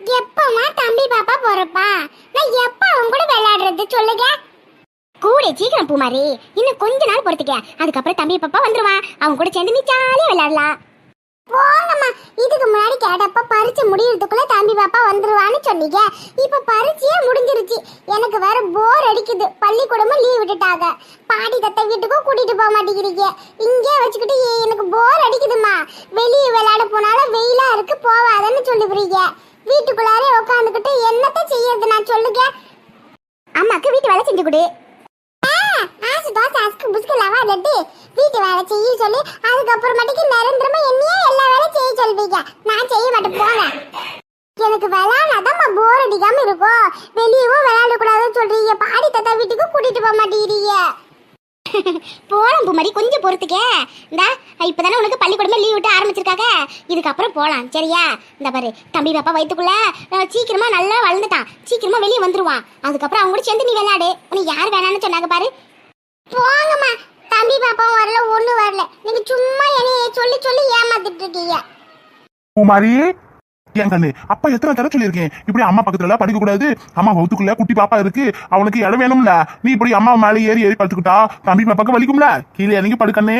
எப்பமா தம்பி பாப்பா போறப்பா? நான் எப்ப அவன் கூட விளையாடுறது? சொல்லுங்க. கூட சீக்கிரம் பூமாரி இன்னும் கொஞ்ச நாள் பொறுத்துக்க. அதுக்கப்புறம் தம்பி பாப்பா வந்துருவான் அவன் கூட சேர்ந்து நீ ஜாலியா விளையாடலாம். போங்கம்மா. இதுக்கு முன்னாடி கேட்டப்ப பரிச்சு முடியறதுக்குள்ள தம்பி பாப்பா வந்துருவான்னு சொன்னீங்க. இப்ப பரிச்சையே முடிஞ்சிருச்சு. எனக்கு வேற போர் அடிக்குது. பள்ளிக்கூடமும் லீவ் விட்டுட்டாங்க. பாட்டி தத்தை வீட்டுக்கும் கூட்டிட்டு போக மாட்டேங்கிறீங்க. இங்கே வச்சுக்கிட்டு எனக்கு போர் அடிக்குதுமா வெளியே விளையாட போனாலும் வெயிலா இருக்கு. போவாதன்னு சொல்லிவிடுறீங்க. வீட்டுக்குள்ளாரே உட்காந்துக்கிட்டு என்னத்த செய்யறது நான் சொல்லுங்க. அம்மாக்கு வீட்டு வேலை செஞ்சு கொடு. ஆசு தோசை அஸ்கு புஸ்கு லவா வீட்டு வேலை செய்ய சொல்லி அதுக்கப்புறமேட்டுக்கு நிரந்தரமா என்னையே எல்லா வேலையும் செய்ய சொல்வீங்க நான் செய்ய மாட்டேன் போங்க. எனக்கு விளையாடாதான் போர் அடிக்காம இருக்கும். வெளியவும் விளையாட கூடாதுன்னு சொல்றீங்க பாடி தாத்தா வீட்டுக்கு கூட்டிட்டு போக மாட்டேங்கிறீங்க போகலாம் பூமாரி கொஞ்சம் பொறுத்துக்கே. இந்தா இப்பதானே உனக்கு பள்ளிக்கூடமே லீவ் விட்டு ஆரம்பிச்சிருக்காங்க இதுக்கப்புறம் போகலாம் சரியா? இந்த பாரு தம்பி பாப்பா வயிற்றுக்குள்ள சீக்கிரமாக சீக்கிரமா நல்லா வளர்ந்துட்டான். சீக்கிரமா வெளியே வந்துருவான். அதுக்கப்புறம் அவங்க கூட சேர்ந்து நீ விளையாடு. உனக்கு யார் வேணாம்னு சொன்னாங்க பாரு. போங்கம்மா தம்பி பாப்பா வரல ஒன்றும் வரல. நீங்க சும்மா என்னைய சொல்லி சொல்லி ஏமாத்திட்டு இருக்கீங்க. பூமாரி என் கண்ணு? அப்பா எத்தனை தடவை சொல்லியிருக்கேன்? இப்படி அம்மா பக்கத்துல எல்லாம் படிக்க கூடாது அம்மா வகுத்துக்குள்ள குட்டி பாப்பா இருக்கு. அவனுக்கு இடம் வேணும்ல. நீ இப்படி அம்மா மேலே ஏறி ஏறி படுத்துக்கிட்டா தம்பி பாப்பாக்கு வலிக்கும்ல? கீழே இறங்கி படுக்கண்ணே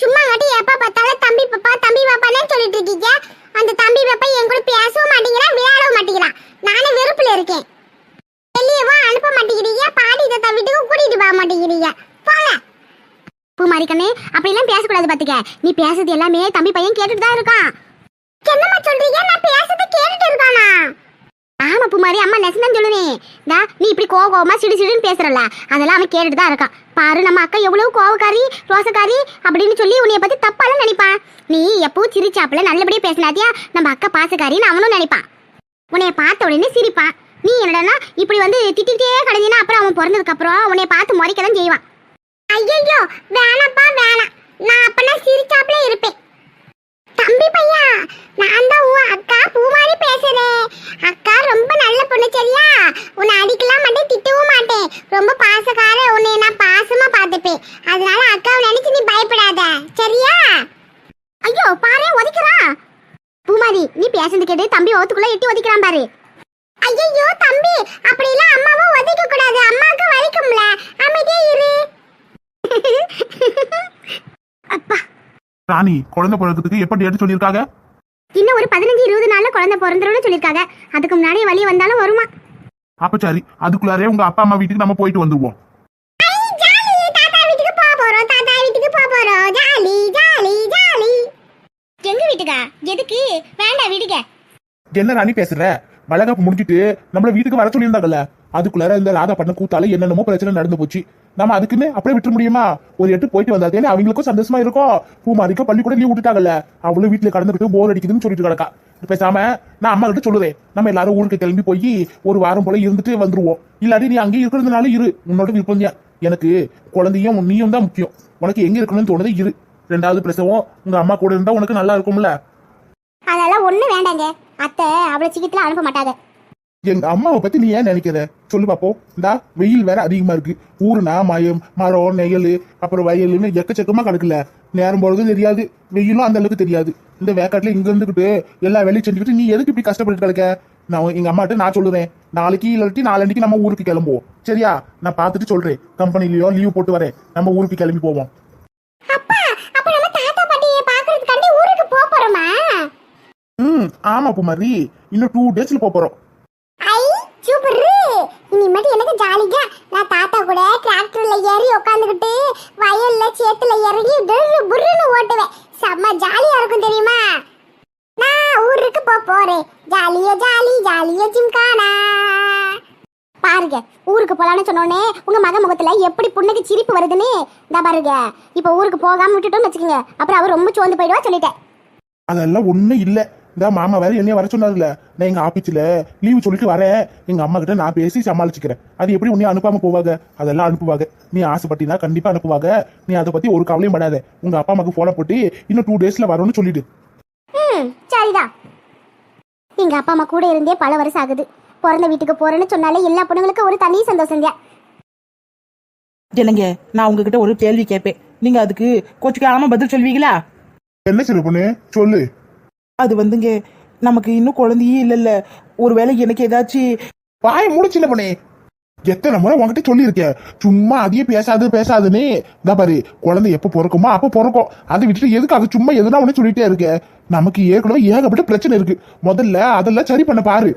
சும்மா மட்டும் எப்ப பார்த்தாலும் தம்பி பாப்பா தம்பி பாப்பானே சொல்லிட்டு இருக்கீங்க. அந்த தம்பி பாப்பா என் கூட பேசவும் மாட்டேங்கிறான் விளையாடவும் மாட்டேங்கிறான் நானே வெறுப்புல இருக்கேன். வெளியவும் அனுப்ப மாட்டேங்கிறீங்க. பாடி தாத்தா வீட்டுக்கு கூட்டிட்டு போக மாட்டேங்கிறீங்க. போங்க. பூமாரி கண்ணே அப்படிலாம் பேசக்கூடாது பாத்துக்க. நீ பேசுறது எல்லாமே தம்பி பையன் கேட்டுட்டு தான் இருக்கான். சொல்றீங்க? நான் பேசுறத கேட்டுட்டு இருக்கானா? ஆமா புமாரி அம்மா நெசந்தான் சொல்லுவேன் டா நீ இப்படி கோவமா சிடு சிடுன்னு பேசுறல அதெல்லாம் அவன் கேட்டுட்டு தான் இருக்கான். பாரு நம்ம அக்கா எவ்வளவு கோவக்காரி ரோசக்காரி அப்படின்னு சொல்லி உன்னைய பத்தி தப்பாலாம் நினைப்பான். நீ எப்பவும் சிரிச்சாப்புல நல்லபடியா பேசினாத்தியா? நம்ம அக்கா பாசக்காரின்னு அவனும் நினைப்பான். உன்னைய பார்த்த உடனே சிரிப்பான். நீ என்னடனா இப்படி வந்து திட்டிகிட்டே கிடந்தீங்கன்னா அப்புறம் அவன் பிறந்ததுக்கு அப்புறம் உன்னைய பார்த்து முறைக்க தான் செய்வான். ஐயோ வேணாப்பா வேணாம். நான் அப்பனா சிரிச்சாப்புல இருப்பேன். தம்பி பையா நான் தான் உன் அக்கா பூமாரி பேசுறேன் அக்கா ரொம்ப நல்ல பொண்ணு சரியா? உன்னை அடிக்கலாம் மாட்டேன் திட்டவும் மாட்டேன். ரொம்ப பாசக்கார உன்னை நான் பாசமா பார்த்துப்பேன். அதனால அக்காவை நினைச்சு நீ பயப்படாத. சரியா? ஐயோ பாரு ஒதிக்கிறான் பூமாரி நீ பேசுறது கேட்டு தம்பி ஓத்துக்குள்ள எட்டி ஒதிக்கிறான் பாரு. ஐயோ தம்பி அப்படிலாம் அம்மாவை ஒதிக்க கூடாது. அம்மாவுக்கு வலிக்கும்ல. அமைதியே இரு. அப்பா. ராணி குழந்தை பிறக்கிறதுக்கு எப்ப டேட் சொல்லியிருக்காங்க? இன்னும் ஒரு பதினஞ்சு இருபது நாள்ல குழந்தை பிறந்துரும்னு சொல்லியிருக்காங்க. அதுக்கு முன்னாடி வழி வந்தாலும் வருமா? அப்ப சரி அதுக்குள்ளாரே உங்க அப்பா அம்மா வீட்டுக்கு நம்ம போயிட்டு வந்துருவோம். எங்க வீட்டுக்கா? எதுக்கு? வேண்டாம் வீட்டுக்க என்ன ராணி பேசுற? வளகாப்பு முடிஞ்சிட்டு நம்மள வீட்டுக்கு வர சொல்லியிருந்தாங்கல்ல. அதுக்குள்ளார இந்த ராதா பண்ண கூத்தால என்னென்னமோ பிரச்சனை நடந்து போச்சு. நம்ம அதுக்குன்னு அப்படியே விட்டு முடியுமா? ஒரு எட்டு போயிட்டு வந்தாதே அவங்களுக்கும் சந்தோஷமா இருக்கும். பூமாரிக்கும் கூட லீவ் விட்டுட்டாங்கல்ல. அவளும் வீட்டுல கடந்துக்கிட்டு போர் அடிக்குதுன்னு சொல்லிட்டு கிடக்கா. பேசாம நான் அம்மா கிட்ட சொல்லுவேன். நம்ம எல்லாரும் ஊருக்கு கிளம்பி போய் ஒரு வாரம் போல இருந்துட்டு வந்துருவோம். இல்லாட்டி நீ அங்கேயே இருக்கிறதுனால இரு. உன்னோட விருப்பம் தான். எனக்கு குழந்தையும் நீயும் தான் முக்கியம். உனக்கு எங்க இருக்கணும்னு தோணுது இரு. ரெண்டாவது பிரசவம் உங்க அம்மா கூட இருந்தா உனக்கு நல்லா இருக்கும்ல. அதெல்லாம் ஒண்ணு வேண்டாங்க. அத்தை அவ்வளவு சீக்கிரத்துல அனுப்ப மாட்டாங்க. எங்க அம்மாவை பத்தி நீ ஏன் நினைக்கிற? சொல்லு பாப்போம். இந்தா வெயில் வேற அதிகமா இருக்கு. ஊருனா மயம் மரம் நெயல் அப்புறம் வயலுன்னு எக்கச்சக்கமா கிடக்குல. நேரம் போறதும் தெரியாது. வெயிலும் அந்த அளவுக்கு தெரியாது. இந்த வேக்காட்டுல இங்க இருந்துகிட்டு எல்லா வேலையும் செஞ்சுக்கிட்டு நீ எதுக்கு இப்படி கஷ்டப்பட்டு கிடக்க? நான் எங்க அம்மாட்ட நான் சொல்லுறேன் நாளைக்கு இல்லாட்டி நாளன்னைக்கு நம்ம ஊருக்கு கிளம்புவோம். சரியா? நான் பார்த்துட்டு சொல்றேன். கம்பெனிலயோ லீவ் போட்டு வரேன். நம்ம ஊருக்கு கிளம்பி போவோம். ம் ஆமா குமாரி. இன்னும் டூ டேஸ்ல போறோம் ஐ சூப்பர் இனிமேட்டு எனக்கு ஜாலிங்க நான் தாத்தா கூட டிராக்டர்ல ஏறி உட்காந்துக்கிட்டு வயல்ல சேத்துல இறங்கி புர்ரு புர்ருன்னு ஓட்டுவேன். செம்ம ஜாலியா இருக்கும் தெரியுமா? நான் ஊருக்கு போக போறேன். ஜாலியா ஜாலி ஜாலியா ஜிம்கானா. பாருங்க ஊருக்கு போலான்னு சொன்னோடனே உங்க மக முகத்துல எப்படி புண்ணுக்கு சிரிப்பு வருதுன்னு? இந்த பாருங்க இப்ப ஊருக்கு போகாம விட்டுட்டோம்னு வச்சுக்கோங்க. அப்புறம் அவர் ரொம்ப சோர்ந்து போயிடுவா சொல்லிட்டேன். அதெல்லாம் ஒண்ணும் இல்லை. இந்த மாமா வேற என்னைய வர சொன்னார்ல நான் எங்க ஆபீஸ்ல லீவு சொல்லிட்டு வரேன். எங்க அம்மா கிட்ட நான் பேசி சமாளிச்சுக்கிறேன். அது எப்படி உன்னை அனுப்பாம போவாங்க? அதெல்லாம் அனுப்புவாங்க. நீ ஆசைப்பட்டினா கண்டிப்பா அனுப்புவாங்க. நீ அதை பத்தி ஒரு கவலையும் படாத. உங்க அப்பா அம்மாக்கு போன போட்டு இன்னும் டூ டேஸ்ல வரணும்னு சொல்லிடு. ம் சரிதான் எங்க அப்பா அம்மா கூட இருந்தே பல வருஷம் ஆகுது. பிறந்த வீட்டுக்கு போறேன்னு சொன்னாலே எல்லா பொண்ணுங்களுக்கும் ஒரு தனி சந்தோஷம் தான் என்னங்க நான் உங்ககிட்ட ஒரு கேள்வி கேட்பேன். நீங்க அதுக்கு கோச்சுக்காம பதில் சொல்வீங்களா? என்ன சிறு பொண்ணு? சொல்லு. அது வந்துங்க நமக்கு இன்னும் குழந்தையே இல்லைல்ல. ஒருவேளை எனக்கு ஏதாச்சும் வாய மூணு சின்ன பொண்ணே. எத்தனை முறை உங்ககிட்ட சொல்லியிருக்கேன் சும்மா அதையே பேசாது பேசாதுன்னு. இந்த பாரு குழந்தை எப்போ பிறக்குமோ அப்போ பிறக்கும். அதை விட்டுட்டு எதுக்கு அது சும்மா எதுனா ஒன்று சொல்லிட்டே இருக்க? நமக்கு ஏற்கனவே ஏகப்பட்ட பிரச்சனை இருக்கு. முதல்ல அதெல்லாம் சரி பண்ண பாரு.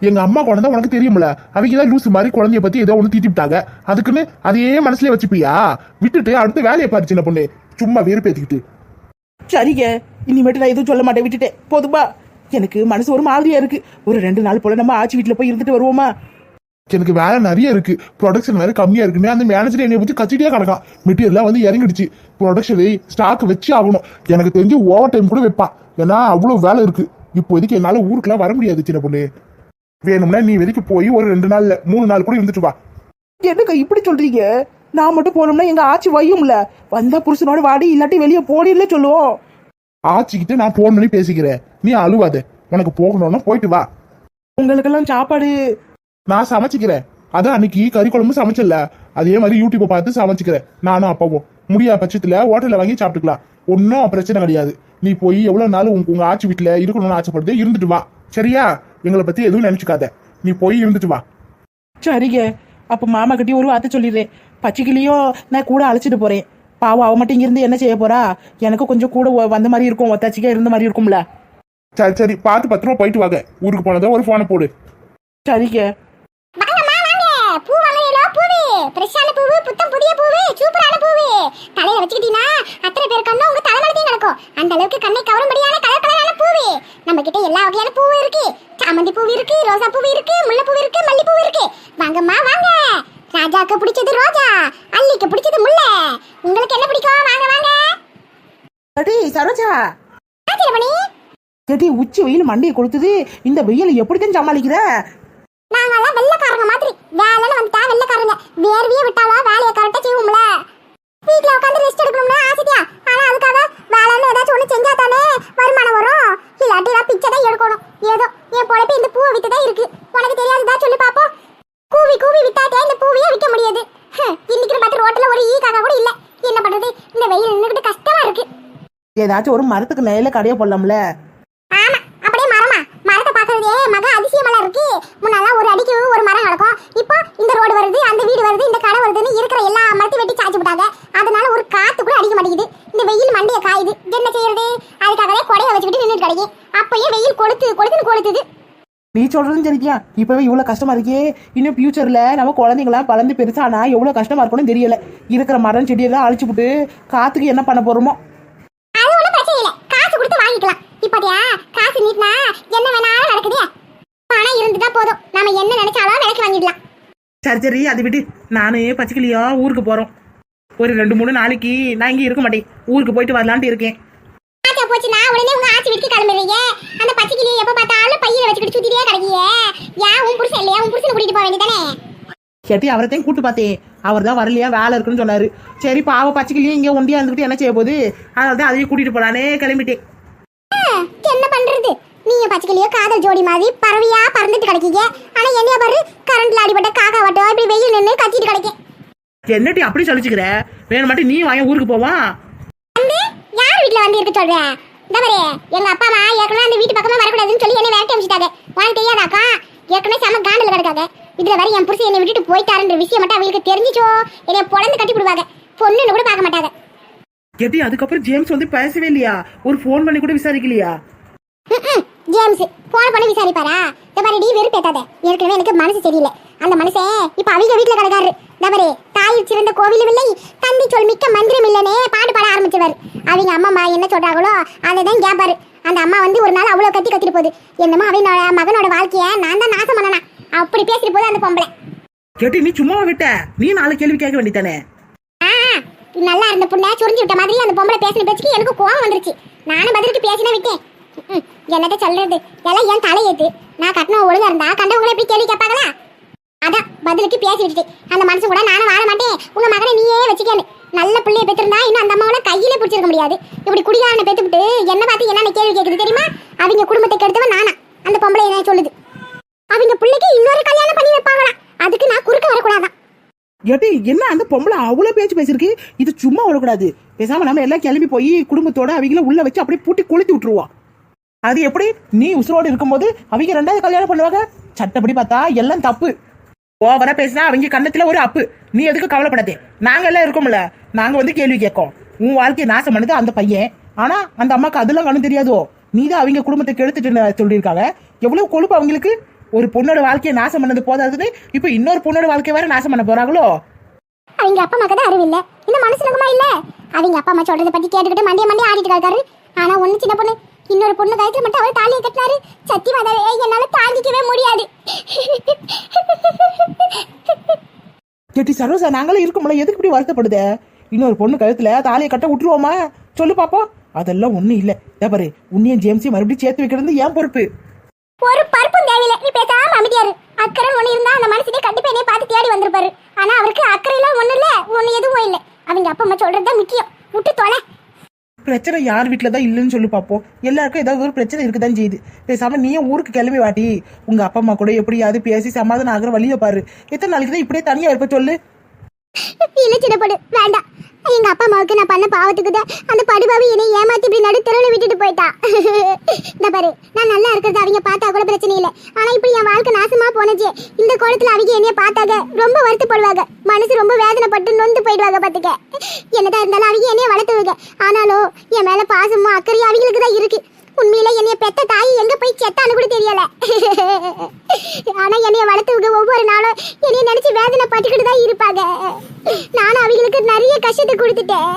எங்க அம்மா குழந்தை உனக்கு தெரியும்ல? அவங்க தான் லூசு மாதிரி குழந்தைய பத்தி ஏதோ ஒண்ணு தீட்டிவிட்டாங்க அதுக்குன்னு அதையே மனசுலயே வச்சுப்பியா? விட்டுட்டு அடுத்து வேலையை பாரு சின்ன பொண்ணு. சும்மா வெறுப்பேத்திக்கிட்டு. சரிங்க. இனிமேட்டு நான் எதுவும் சொல்ல மாட்டேன். விட்டுட்டேன். போதுமா எனக்கு மனசு ஒரு மாதிரியா இருக்கு. ஒரு ரெண்டு நாள் போல நம்ம ஆச்சி வீட்டுல போய் இருந்துட்டு வருவோமா? எனக்கு வேலை நிறைய இருக்கு. ப்ரொடக்ஷன் வேற கம்மியா இருக்குன்னு அந்த மேனேஜர் என்னை பத்தி கச்சிட்டே கிடக்கான் மெட்டீரியல்லாம் வந்து இறங்கிடுச்சு. ப்ரொடக்ஷன் ஸ்டாக் வச்சு ஆகணும். எனக்கு தெரிஞ்சு ஓவர் டைம் கூட வைப்பான் ஏன்னா அவ்வளவு வேலை இருக்கு. இப்போதைக்கு என்னால ஊருக்குலாம் வர முடியாது சின்ன பொண்ணு. வேணும்னா நீ வெளிக்கு போய் ஒரு ரெண்டு நாள்ல மூணு நாள் கூட இருந்துட்டு வா. என்னக்கா இப்படி சொல்றீங்க? நான் மட்டும் போனோம்னா எங்க ஆச்சி வையும்ல வந்தா புருஷனோட வாடி இல்லாட்டி வெளியே போடில்ல சொல்லுவோம். ஆச்சிக்கிட்ட நான் போன் பண்ணி பேசிக்கிறேன். நீ அழுவாத. உனக்கு போகணும்னா போயிட்டு வா. உங்களுக்கெல்லாம் சாப்பாடு. நான் சமைச்சுக்கிறேன். அதான் அன்னைக்கு கறி குழம்பு சமைச்சல அதே மாதிரி யூடியூப்பை பார்த்து சமைச்சுக்கிறேன். நானும் அப்பாவும். முடியாத பட்சத்துல ஹோட்டல்ல வாங்கி சாப்பிட்டுக்கலாம். ஒன்றும் பிரச்சனை கிடையாது. நீ போய் எவ்வளவு நாள் உங்க உங்க ஆட்சி வீட்டுல இருக்கணும்னு ஆசைப்படுது இருந்துட்டு வா. சரியா? எங்களை பத்தி எதுவும் நினைச்சுக்காத. நீ போய் இருந்துட்டு வா. சரிங்க. அப்ப மாமா கிட்டே ஒரு வார்த்தை சொல்லிடுறேன். பச்சைக்கிளியும் நான் கூட அழைச்சிட்டு போறேன். பாவம் அவ மட்டும் இங்கிருந்து என்ன செய்ய போறா? எனக்கு கொஞ்சம் கூட வந்த மாதிரி இருக்கும் ஒத்தாச்சிக்கா இருந்த மாதிரி இருக்கும்ல. சரி சரி பார்த்து பத்திரமா போயிட்டு வாங்க. ஊருக்கு போனதோ ஒரு போனை போடு. சரிங்க. வாங்கம்மா வாங்க. பூ வாங்குறீங்களோ பூவு. ஃப்ரெஷ்ஷான பூவு புத்தம் புதிய பூவு. சூப்பரான பூவு தலையில வச்சுக்கிட்டீங்கன்னா அத்தனை பேர் கண்ணும் உங்க தலைமலத்தையும் நடக்கும் அந்த அளவுக்கு கண்ணை கவரும்படியான கலர் கலரான பூவு நம்ம கிட்ட எல்லா வகையான பூவு இருக்கு சாமந்தி பூவு இருக்கு ரோசா பூவு இருக்கு முல்லை பூவு இருக்கு மல்லி பூவு இருக்கு வாங்கம்மா வாங்க ராஜாக்கு பிடிச்சது ரோஜா அல்லிக்கு பிடிச்சது முல்லை உங்களுக்கு என்ன பிடிக்கும் வாங்க வாங்க அடி சரோஜா ஆச்சரியமணி கேட்டி உச்சி வெயில் மண்டையை கொடுத்தது இந்த வெயில் எப்படித்தான் சமாளிக்கிற? நாங்கெல்லாம் வெள்ளைக்காரங்க மாதிரி. வேலைன்னு வந்துட்டா வெள்ளைக்காரங்க. வேர்வையே விட்டாலும் வேலையை கரெக்டா செய்வோம்ல. வீட்ல உட்காந்து ரெஸ்ட் எடுக்கணும்னு ஆசையா? ஆனா அதுக்காக வேலைன்னு ஏதாச்சும் ஒண்ணு செஞ்சா தானே வருமானம் வரும். இல்லாட்டி நான் பிச்சை தான் எடுக்கணும். ஏதோ என் பொழப்பு இந்த பூவை வித்து தான் இருக்கு. உனக்கு தெரியாதுதா சொல்லி பாப்போம் கூவி கூவி வித்தாட்டே இந்த பூவையே விற்க முடியாது. இன்னைக்கு பார்த்து ரோட்ல ஒரு ஈ காக்கா கூட இல்ல. என்ன பண்றது? இந்த வெயில் நின்னுக்கிட்டு கஷ்டமா இருக்கு. ஏதாச்சும் ஒரு மரத்துக்கு நேரில் கடையை போடலாம்ல ஆமா அப்படியே மரமா மரத்தை பாக்குறதே மக முன்னெல்லாம் முன்னாலாம் ஒரு அடிக்கு ஒரு மரம் கிடக்கும் இப்போ இந்த ரோடு வருது அந்த வீடு வருது இந்த கடை வருதுன்னு இருக்கிற எல்லா மரத்தையும் வெட்டி சாய்ச்சி விட்டாங்க. அதனால ஒரு காத்து கூட அடிக்க மாட்டேங்குது. இந்த வெயில் மண்டையை காயுது. என்ன செய்யறது? அதுக்காகவே கொடையை வச்சுக்கிட்டு நின்றுட்டு கிடைக்கு. அப்பயே வெயில் கொளுத்து கொளுத்துன்னு கொளுத்துது. நீ சொல்றதும் சரியா இப்பவே இவ்வளவு கஷ்டமா இருக்கே. இன்னும் ஃபியூச்சர்ல நம்ம குழந்தைங்களாம் வளர்ந்து பெருசானா எவ்வளவு கஷ்டமா இருக்கும்னு தெரியல. இருக்கிற மரம் செடியெல்லாம் அழிச்சு விட்டு காத்துக்கு என்ன பண்ண போறோமோ அது ஒண்ணும் பிரச்சனை இல்ல காசு கொடுத்து வாங்கிக்கலாம் இப்போதையா காசு நீட்டினா என்ன வேணாலும் நடக்குதே பணம் இருந்துட்டா போதும் நாம என்ன நினைச்சாலும் விலைக்கு வாங்கிடலாம் சரி சரி அதை விட்டு நானே பச்சைக்கிளியா ஊருக்கு போறோம். ஒரு ரெண்டு மூணு நாளைக்கு நான் இங்கே இருக்க மாட்டேன். ஊருக்கு போயிட்டு வரலான்ட்டு இருக்கேன். ஆச்சா போச்சுன்னா உடனே உங்க ஆச்சி வீட்டுக்கு கிளம்பிடுறீங்க அந்த பச்சை கிளியை எப்ப பார்த்தாலும் பையில வச்சுக்கிட்டு சுத்திட்டே கிடைக்கியே. ஏன் உன் புருஷன் இல்லையா? உன் புருஷனை கூட்டிட்டு போக வேண்டியதானே? கேட்டி அவரைத்தையும் கூட்டு பார்த்தேன். அவர் தான் வரலையா? வேலை இருக்குன்னு சொன்னாரு. சரி பாவ பச்சைக்கிளியும் இங்கே ஒண்டியா இருந்துக்கிட்டு என்ன செய்ய போகுது? அதனால தான் அதையும் கூட்டிட்டு போலானே கிளம்பிட்டேன். நீங்க பச்சை கிளியோ காதல் ஜோடி மாதிரி பறவையா பறந்துட்டு கிடைக்கீங்க. ஆனா என்னைய பாரு கரண்ட்ல அடிபட்ட காக்கா வட்டம் இப்படி வெயில் நின்று கத்திட்டு கிடைக்கும் என்னட்டி அப்படி சொல்லிச்சுக்கிற? வேணும் மட்டும் நீ வாங்க ஊருக்கு போவான் வந்து யார் வீட்ல வந்து இருக்க சொல்ற? இந்த பாரு எங்க அப்பா அம்மா ஏற்கனவே அந்த வீட்டு பக்கமே வரக்கூடாதுன்னு சொல்லி என்ன விரட்டி அமிச்சிட்டாங்க. உனக்கு தெரியாதாக்கா? ஏற்கனவே செம காண்டில் கிடக்காங்க. இதுல வேற என் புருஷன் என்னை விட்டுட்டு போயிட்டாருன்ற விஷயம் மட்டும் அவங்களுக்கு தெரிஞ்சிச்சோ? என்னை பொழந்து கட்டி விடுவாங்க. பொண்ணுன்னு கூட பார்க்க மாட்டாங்க. கேட்டி அதுக்கப்புறம் ஜேம்ஸ் வந்து பேசவே இல்லையா? ஒரு ஃபோன் பண்ணி கூட விசாரிக்கலையா. ஜேம்ஸ் போன் பண்ணி விசாரிப்பாரா? மாதிரி டி வெறுப்பேத்தாத ஏற்கனவே எனக்கு மனசு சரியில்லை. அந்த மனுஷன் இப்ப அவங்க வீட்டுல கிடக்காரு. மாதிரி தாயில் சிறந்த கோவிலும் இல்லை தந்தி சொல் மிக்க மந்திரம் இல்லனே பாட்டு பாட ஆரம்பிச்சவர். அவங்க அம்மா என்ன சொல்றாங்களோ அதை தான் கேட்பாரு அந்த அம்மா வந்து ஒரு நாள் அவ்வளவு கத்தி கத்திட்டு போகுது. என்னமோ அவனோட மகனோட வாழ்க்கைய நான் தான் நாசம் பண்ணனா. அப்படி பேசிட்டு போகுது அந்த பொம்பளை. கேட்டி நீ சும்மா விட்ட? நீ நாலு கேள்வி கேட்க வேண்டியதானே? நல்லா இருந்த புண்ணை சுரிஞ்சு விட்ட மாதிரி அந்த பொம்பளை பேசின பேச்சுக்கு எனக்கு கோவம் வந்துருச்சு. நானும் பதிலுக்கு பேசினா விட்டேன். என்னத்த சொல்றது? எல்லாம் என் தலையேத்து நான் கட்டணம் ஒழுங்கா இருந்தா கண்டவங்களை எப்படி கேள்வி கேட்பாங்களா? அதான் பதிலுக்கு பேசி அந்த மனுஷன் கூட நானும் வாழ மாட்டேன். உங்க மகனை நீயே வச்சுக்கேன்னு. நல்ல பிள்ளைய பெற்றிருந்தா இன்னும் அந்த அம்மாவோட கையில பிடிச்சிருக்க முடியாது. இப்படி குடிகாரனை பெற்றுவிட்டு என்ன பார்த்து என்னென்ன கேள்வி கேட்குது தெரியுமா? அவங்க குடும்பத்தை கெடுத்தவன் நானா? அந்த பொம்பளை என்ன சொல்லுது. அவங்க பிள்ளைக்கு இன்னொரு கல்யாணம் பண்ணி வைப்பாங்களா? அதுக்கு நான் குறுக்க வரக்கூடாதான். ஏட்டி என்ன அந்த பொம்பளை அவ்வளோ பேச்சு பேசிருக்கு இது சும்மா விடக்கூடாது பேசாம நம்ம எல்லாம் கிளம்பி போய் குடும்பத்தோட அவங்கள உள்ள வச்சு அப்படியே பூட்டி கொளுத்தி விட்டுருவோம் அது எப்படி? நீ உசுரோடு இருக்கும்போது அவங்க ரெண்டாவது கல்யாணம் பண்ணுவாங்க. சட்டப்படி பார்த்தா எல்லாம் தப்பு. ஓவரா பேசினா அவங்க கண்ணத்துல ஒரு அப்பு. நீ எதுக்கு கவலைப்படாதே. நாங்க எல்லாம் இருக்கோம்ல. நாங்க வந்து கேள்வி கேட்கோம். உன் வாழ்க்கையை நாசம் பண்ணது அந்த பையன். ஆனா அந்த அம்மாக்கு அதெல்லாம் கண்ணு தெரியாதோ? நீ தான் அவங்க குடும்பத்தை கெடுத்துட்டு சொல்லியிருக்காங்க எவ்வளவு கொழுப்பு அவங்களுக்கு? ஒரு பொண்ணோட வாழ்க்கையை நாசம் பண்ணது போதாதுன்னு இப்ப இன்னொரு பொண்ணோட வாழ்க்கைய வேற நாசம் பண்ண போறாங்களோ? அவங்க அப்பா அம்மாக்கு தான் அறிவு இல்ல. இந்த மனசுலகமா இல்ல? அவங்க அப்பா அம்மா சொல்றதை பத்தி கேட்டுக்கிட்டு மண்டிய மண்டிய ஆடிட்டு இருக்காரு ஆனா ஒண்ணு சின்ன பொண்ணு இன்னொரு பொண்ணு கழுத்துல மட்டும் அவர் தாலியை கட்டினாரு. சத்தியமாதாவே என்னால தாங்கிக்கவே முடியாது. கேட்டி சரோசா நாங்களும் இருக்கோம்ல எதுக்கு இப்படி வருத்தப்படுதே? இன்னொரு பொண்ணு கழுத்துல தாலியை கட்ட விட்டுருவோமா? சொல்லு பாப்போம். அதெல்லாம் ஒண்ணும் இல்ல. பாரு உன்னையும் ஜேம்ஸையும் மறுபடியும் சேர்த்து வைக்கிறது ஏன் பொறுப்பு? ஒரு பருப்பும் தேவையில்ல. நீ பேசாம அமைதியாரு அக்கறை ஒண்ணு இருந்தா அந்த மனுஷனே கண்டிப்பா என்னைய பார்த்து தேடி வந்திருப்பாரு ஆனா அவருக்கு அக்கறை எல்லாம் ஒண்ணு இல்ல ஒண்ணு எதுவும் இல்ல அவங்க அப்பா அம்மா சொல்றதுதான் முக்கியம் விட்டு தொலை பிரச்சனை யார் வீட்டில் தான் இல்லைன்னு சொல்லி பார்ப்போம் எல்லாருக்கும் ஏதாவது ஒரு பிரச்சனை இருக்க தான் செய்யுது பேசாம ஏன் ஊருக்கு கிளம்பி வாட்டி உங்கள் அப்பா அம்மா கூட எப்படியாவது பேசி சமாதானம் ஆகிற வழியை பாரு. எத்தனை நாளைக்கு தான் இப்படியே தனியாக இருப்ப சொல்லு. இல்ல சின்ன பொண்ணு வேண்டாம். எங்க அப்பா அம்மாவுக்கு நான் பண்ண பாவத்துக்கு தான் அந்த படுபாவி என்னை ஏமாத்தி இப்படி நடு தெருவில் விட்டுட்டு போயிட்டா. சொன்ன பாரு. நான் நல்லா இருக்கிறது அவங்க பார்த்தா கூட பிரச்சனை இல்லை. ஆனா இப்படி என் வாழ்க்கை நாசமா போனச்சு இந்த கோலத்துல அவங்க என்னைய பார்த்தாங்க ரொம்ப வருத்தப்படுவாங்க. மனசு ரொம்ப வேதனைப்பட்டு நொந்து போயிடுவாங்க பாத்துக்க. என்னதான் இருந்தாலும் அவங்க என்னைய வளர்த்துவாங்க. ஆனாலும் என் மேல பாசமும் அக்கறையும் அவங்களுக்கு தான் இருக்கு. உண்மையில என்னைய பெத்த தாய் எங்க போய் செத்தான்னு கூட தெரியல. ஆனா என்னைய வளர்த்துவங்க ஒவ்வொரு நாளும் என்னைய நினைச்சு வேதனை பட்டுக்கிட்டு தான் இருப்பாங்க. நானும் அவங்களுக்கு நிறைய கஷ்டத்தை கொடுத்துட்டேன்.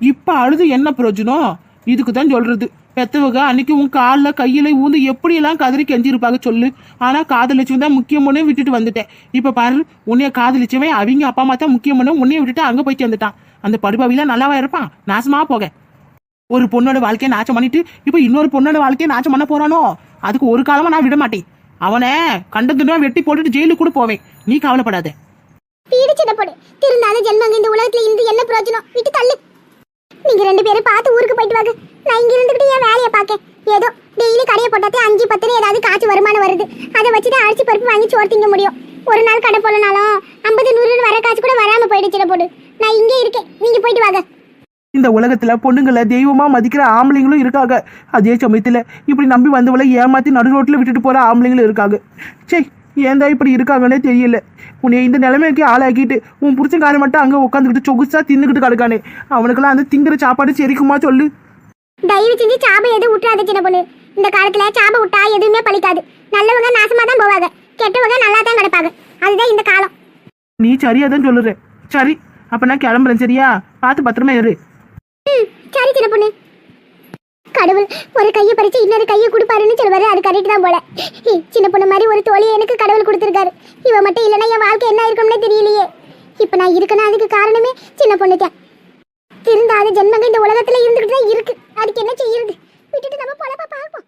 இப்ப அழுது என்ன பிரயோஜனம்? இதுக்கு தான் சொல்றது. பெத்தவங்க அன்னைக்கு உன் காலில் கையில ஊந்து எப்படியெல்லாம் கதறி கெஞ்சிருப்பாங்க சொல்லு. ஆனா காதலிச்சவன் தான் முக்கியமான விட்டுட்டு வந்துட்டேன். இப்ப பாரு உன்னைய காதலிச்சவன் அவங்க அப்பா அம்மா தான் முக்கியமான உன்னைய விட்டுட்டு அங்க போய் சேர்ந்துட்டான். அந்த படுபாவிலாம் நல்லாவா இருப்பான்? நாசமா போக. ஒரு பொண்ணோட வாழ்க்கையை நாச்சம் பண்ணிட்டு இப்ப இன்னொரு பொண்ணோட வாழ்க்கையை நாச்சம் பண்ண போறானோ? அதுக்கு ஒரு காலமா நான் விட மாட்டேன். அவனை கண்டதுனா வெட்டி போட்டுட்டு ஜெயிலுக்கு கூட போவேன். நீ கவலைப்படாத. வீடு போடு பொண்ணு. திருந்தாத ஜென்மங்க இந்த உலகத்துல இருந்து என்ன பிரயோஜனம்? விட்டு தள்ளு. நீங்க ரெண்டு பேரும் பார்த்து ஊருக்கு போயிட்டு வாங்க. நான் இங்க இருந்துகிட்டு என் வேலையை பார்க்கேன். ஏதோ டெய்லி கடையை போட்டாத்தே அஞ்சு பத்துன்னு ஏதாவது காய்ச்சி வருமானம் வருது. அதை வச்சுட்டு அரிசி பருப்பு வாங்கி சோறு திங்க முடியும். ஒரு நாள் கடை போலனாலும் ஐம்பது நூறுன்னு வர காசு கூட வராம போயிடுச்சு போடு நான் இங்கே இருக்கேன். நீங்க போயிட்டு வாங்க. இந்த உலகத்துல பொண்ணுங்களை தெய்வமா மதிக்கிற ஆம்பளைங்களும் இருக்காங்க. அதே சமயத்துல இப்படி நம்பி வந்தவளை ஏமாத்தி நடு ரோட்ல விட்டுட்டு போற ஆம்பளைங்களும் இருக்காங்க. சே ஏன்டா இப்படி இருக்காங்கன்னே தெரியல. உன்னை இந்த நிலைமைக்கு ஆளாக்கிட்டு உன் புருஷன்காரன் மட்டும் அங்க உட்காந்துக்கிட்டு சொகுசா தின்னுக்கிட்டு கிடக்கானே. அவனுக்கெல்லாம் அந்த திங்கிற சாப்பாடு செரிக்குமா சொல்லு. தயவு செஞ்சு சாபை எதுவும் விட்டுறாத சின்ன பொண்ணு. இந்த காலத்துல சாபை விட்டா எதுவுமே பலிக்காது நல்லவங்க நாசமா தான் போவாங்க. கெட்டவங்க நல்லா தான் கிடப்பாங்க அதுதான் இந்த காலம். நீ சரியா தான் சொல்லுற. சரி அப்ப நான் கிளம்புறேன் சரியா? பார்த்து பத்திரமா இரு. ம், சரி சின்ன பொண்ணு. கடவுள் ஒரு கையை பறிச்சு இன்னொரு கையை கொடுப்பாருன்னு சொல்லுவாரு. அது கரெக்ட் தான் போல. சின்ன பொண்ணு மாதிரி ஒரு தோழியை எனக்கு கடவுள் கொடுத்துருக்காரு. இவ மட்டும் இல்லைன்னா என் வாழ்க்கை என்ன இருக்கும்னே தெரியலையே. இப்போ நான் இருக்கேன்னா அதுக்கு காரணமே சின்ன பொண்ணு தான் திருந்தாத ஜென்மங்க இந்த உலகத்துல இருந்துகிட்டு தான் இருக்கு. அதுக்கு என்ன செய்யுது விட்டுட்டு நம்ம பொழப்ப பார்ப்போம்.